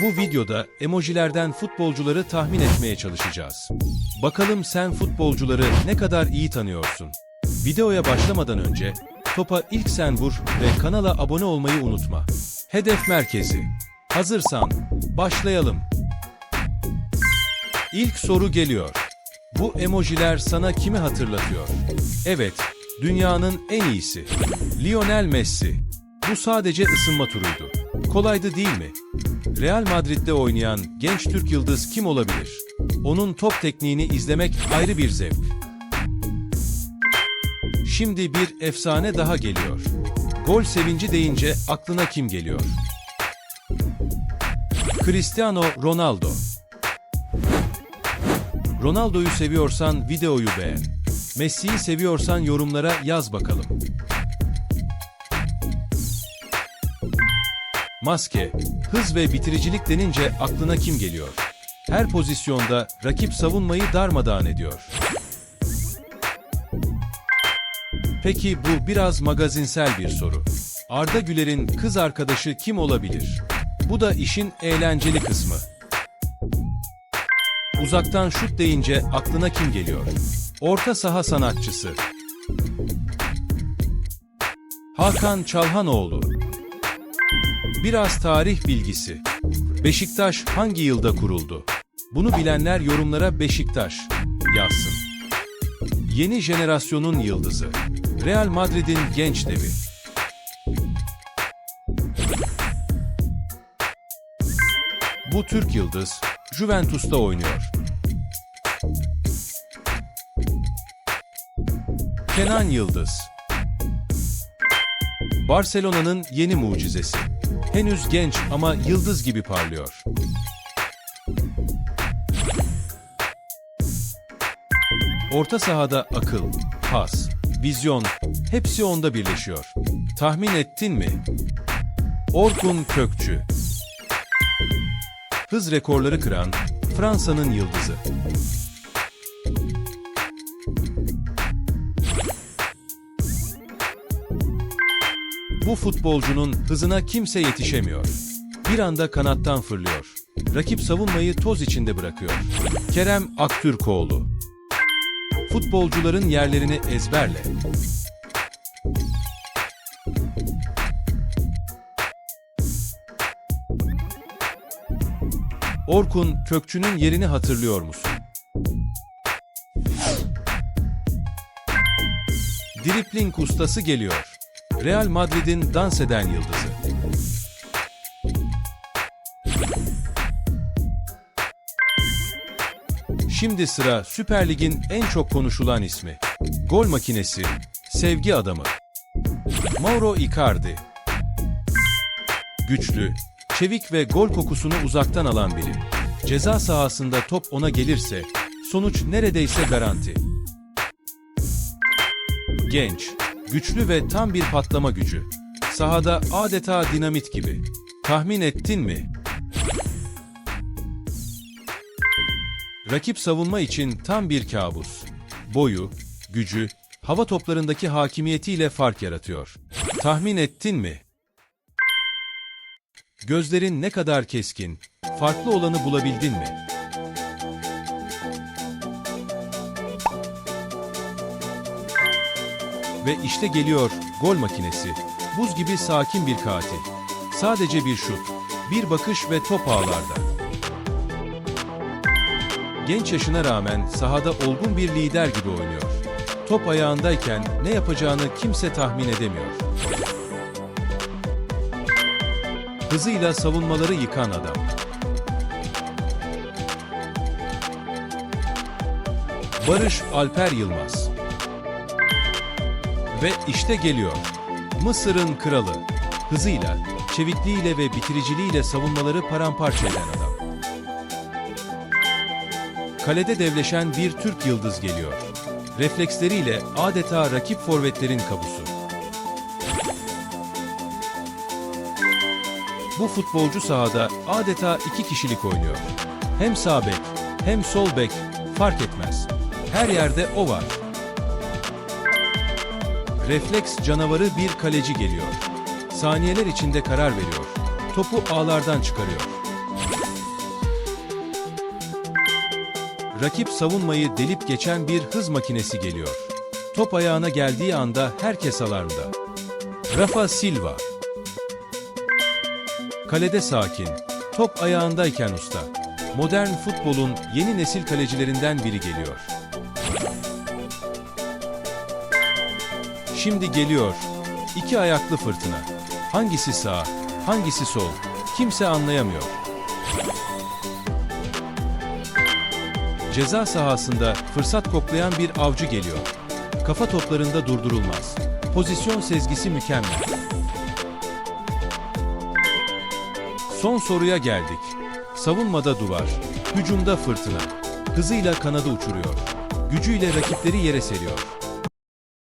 Bu videoda emojilerden futbolcuları tahmin etmeye çalışacağız. Bakalım sen futbolcuları ne kadar iyi tanıyorsun? Videoya başlamadan önce topa ilk sen vur ve kanala abone olmayı unutma. Hedef merkezi. Hazırsan başlayalım. İlk soru geliyor. Bu emojiler sana kimi hatırlatıyor? Evet, dünyanın en iyisi. Lionel Messi. Bu sadece ısınma turuydu. Kolaydı değil mi? Real Madrid'de oynayan genç Türk yıldız kim olabilir? Onun top tekniğini izlemek ayrı bir zevk. Şimdi bir efsane daha geliyor. Gol sevinci deyince aklına kim geliyor? Cristiano Ronaldo. Ronaldo'yu seviyorsan videoyu beğen. Messi'yi seviyorsan yorumlara yaz bakalım. Maske, hız ve bitiricilik denince aklına kim geliyor? Her pozisyonda rakip savunmayı darmadağın ediyor. Peki bu biraz magazinsel bir soru. Arda Güler'in kız arkadaşı kim olabilir? Bu da işin eğlenceli kısmı. Uzaktan şut deyince aklına kim geliyor? Orta saha sanatçısı. Hakan Çalhanoğlu. Biraz tarih bilgisi. Beşiktaş hangi yılda kuruldu? Bunu bilenler yorumlara Beşiktaş yazsın. Yeni jenerasyonun yıldızı. Real Madrid'in genç devi. Bu Türk yıldız Juventus'ta oynuyor. Kenan Yıldız Barcelona'nın yeni mucizesi. Henüz genç ama yıldız gibi parlıyor. Orta sahada akıl, pas, vizyon hepsi onda birleşiyor. Tahmin ettin mi? Orkun Kökçü Hız rekorları kıran Fransa'nın yıldızı. Bu futbolcunun hızına kimse yetişemiyor. Bir anda kanattan fırlıyor. Rakip savunmayı toz içinde bırakıyor. Kerem Aktürkoğlu. Futbolcuların yerlerini ezberle. Orkun Kökçü'nün yerini hatırlıyor musun? Dripling ustası geliyor. Real Madrid'in dans eden yıldızı. Şimdi sıra Süper Lig'in en çok konuşulan ismi. Gol makinesi, sevgi adamı. Mauro Icardi. Güçlü, çevik ve gol kokusunu uzaktan alan biri. Ceza sahasında top ona gelirse sonuç neredeyse garanti. Genç, güçlü ve tam bir patlama gücü. Sahada adeta dinamit gibi. Tahmin ettin mi? Rakip savunma için tam bir kabus. Boyu, gücü, hava toplarındaki hakimiyetiyle fark yaratıyor. Tahmin ettin mi? Gözlerin ne kadar keskin, farklı olanı bulabildin mi? Ve işte geliyor gol makinesi. Buz gibi sakin bir katil. Sadece bir şut, bir bakış ve top ağlarda. Genç yaşına rağmen sahada olgun bir lider gibi oynuyor. Top ayağındayken ne yapacağını kimse tahmin edemiyor. Hızıyla savunmaları yıkan adam. Barış Alper Yılmaz Ve işte geliyor. Mısır'ın kralı. Hızıyla, çevikliğiyle ve bitiriciliğiyle savunmaları paramparça eden adam. Kalede devleşen bir Türk yıldız geliyor. Refleksleriyle adeta rakip forvetlerin kabusu. Bu futbolcu sahada adeta iki kişilik oynuyor. Hem sağ bek, hem sol bek fark etmez. Her yerde o var. Refleks canavarı bir kaleci geliyor. Saniyeler içinde karar veriyor. Topu ağlardan çıkarıyor. Rakip savunmayı delip geçen bir hız makinesi geliyor. Top ayağına geldiği anda herkes alarmda. Rafa Silva Kalede sakin, top ayağındayken usta. Modern futbolun yeni nesil kalecilerinden biri geliyor. Şimdi geliyor. İki ayaklı fırtına. Hangisi sağ, hangisi sol? Kimse anlayamıyor. Ceza sahasında fırsat koklayan bir avcı geliyor. Kafa toplarında durdurulmaz. Pozisyon sezgisi mükemmel. Son soruya geldik. Savunmada duvar, hücumda fırtına. Hızıyla kanadı uçuruyor. Gücüyle rakipleri yere seriyor.